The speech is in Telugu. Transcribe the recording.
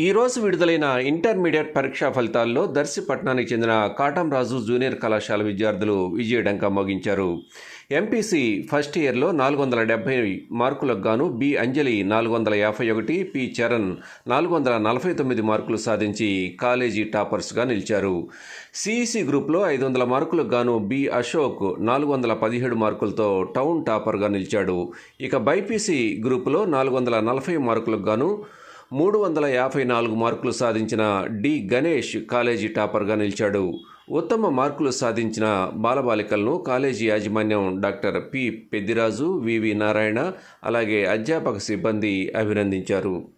ఈ రోజు విడుదలైన ఇంటర్మీడియట్ పరీక్షా ఫలితాల్లో దర్శి పట్టణానికి చెందిన కాటంరాజు జూనియర్ కళాశాల విద్యార్థులు విజయడంక మోగించారు. ఎంపీసీ ఫస్ట్ ఇయర్లో నాలుగు వందల డెబ్బై మార్కులకు గాను బి అంజలి నాలుగు వందల యాభై ఒకటి పి చరణ్ నాలుగు వందల నలభై తొమ్మిది మార్కులు సాధించి కాలేజీ టాపర్స్గా నిలిచారు. సిఈసి గ్రూప్లో ఐదు వందల మార్కులకు గాను బి అశోక్ నాలుగు వందల పదిహేడు మార్కులతో టౌన్ టాపర్గా నిలిచాడు. ఇక బైపీసీ గ్రూపులో నాలుగు వందల నలభై మార్కులకు గాను మూడు వందల యాభై నాలుగు మార్కులు సాధించిన డి గణేష్ కాలేజీ టాపర్గా నిలిచాడు. ఉత్తమ మార్కులు సాధించిన బాలబాలికలను కాలేజీ యాజమాన్యం doctor P Peddiraju VV Narayana అలాగే అధ్యాపక సిబ్బంది అభినందించారు.